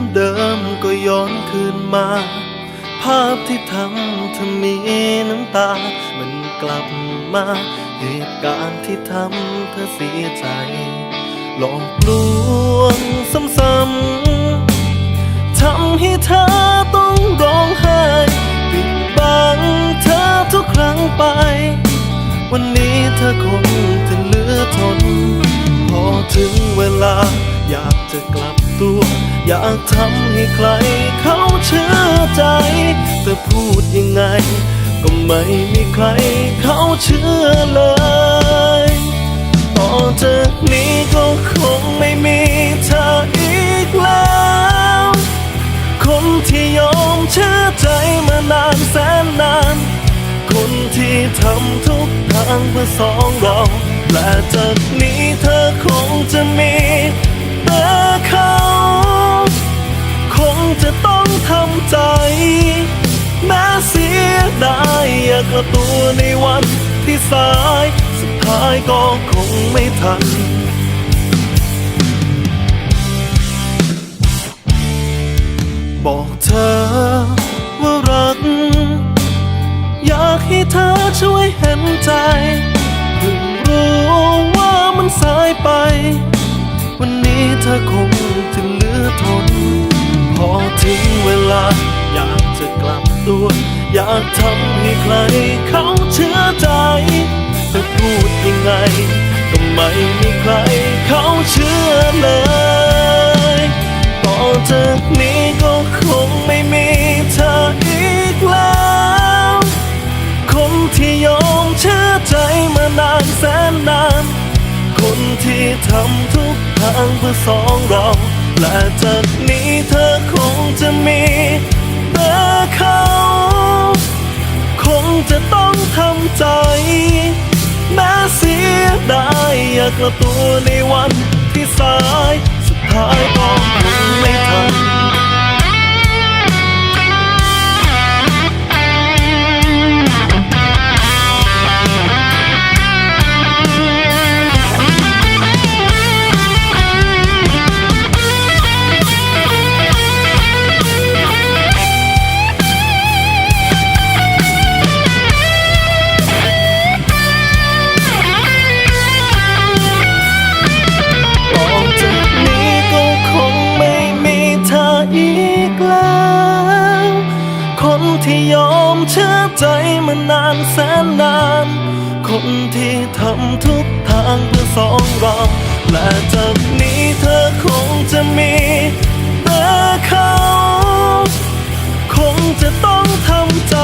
เรื่องเดิมๆก็ย้อนคืนมา ภาพที่ทำเธอมีน้ำตา มันกลับมา เหตุการณ์ที่ทำเธอเสียใจ หลอกลวงซ้ำๆทำให้เธอต้องร้องไห้ปิดบังเธอทุกครั้งไป วันนี้เธอคงจะเหลือทน พอถึงเวลาอยากจะกลับตัว อยากทำให้ใครเขาเชื่อใจ แต่พูดยังไง ก็ไม่มีใครเขาเชื่อเลยต่อจากนี้ก็คงไม่มีเธออีกแล้ว คนที่ยอมเชื่อใจมานานแสนนาน คนที่ทำทุกทางเพื่อสองเราและจากนี้เธอคงจะมี กกลับตัวในวันที่สาย สุดท้ายก็คงไม่ทัน บอกเธอว่ารัก อยากให้เธอช่วยเห็นใจเพิ่งรู้ว่ามันสายไป วันนี้เธอคงจะเหลือทน พอถึงเวลาอยากจะกลับตัว อยากทำให้ใครเขาเชื่อใจแต่พูดยังไงก็ไม่มีใครเขาเชื่อเลยต่อจากนี้ก็คงไม่มีเธออีกแล้ว คนที่ยอมเชื่อใจมานานแสนนาน คนที่ทำทุกทางเพื่อสองเราและจากนี้เธอคงจะมีแต่เขา จะต้องทำใจ แม้เสียดายอยากกลับตัวในวันที่สายสุดท้ายก็คง ใจมานานแสนนาน คนที่ทำทุกทางเพื่อสองเรา และจากนี้เธอคงจะมีแต่เขา คงจะต้องทำใจ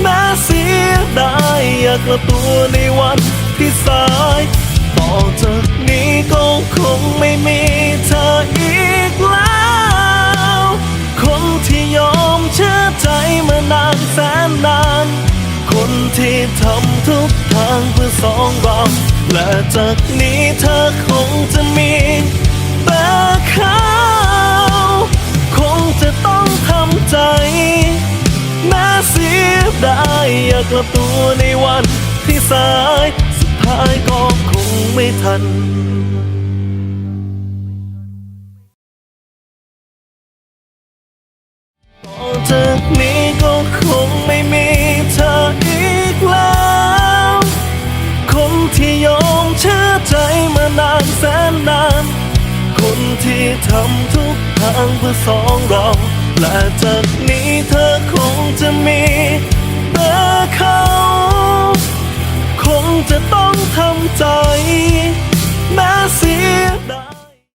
แม้เสียดายอยากกลับตัวในวันที่สาย ที่ทำทุกทางเพื่อสองเราและจากนี้เธอคงจะมีแต่เขาคงจะต้องทำใจแม้เสียดายอยากกลับตัวในวันที่สายสุดท้ายก็คงไม่ทันจากนี้ คนที่ทำทุกทางเพื่อสองเราและจากนี้เธอคงจะมี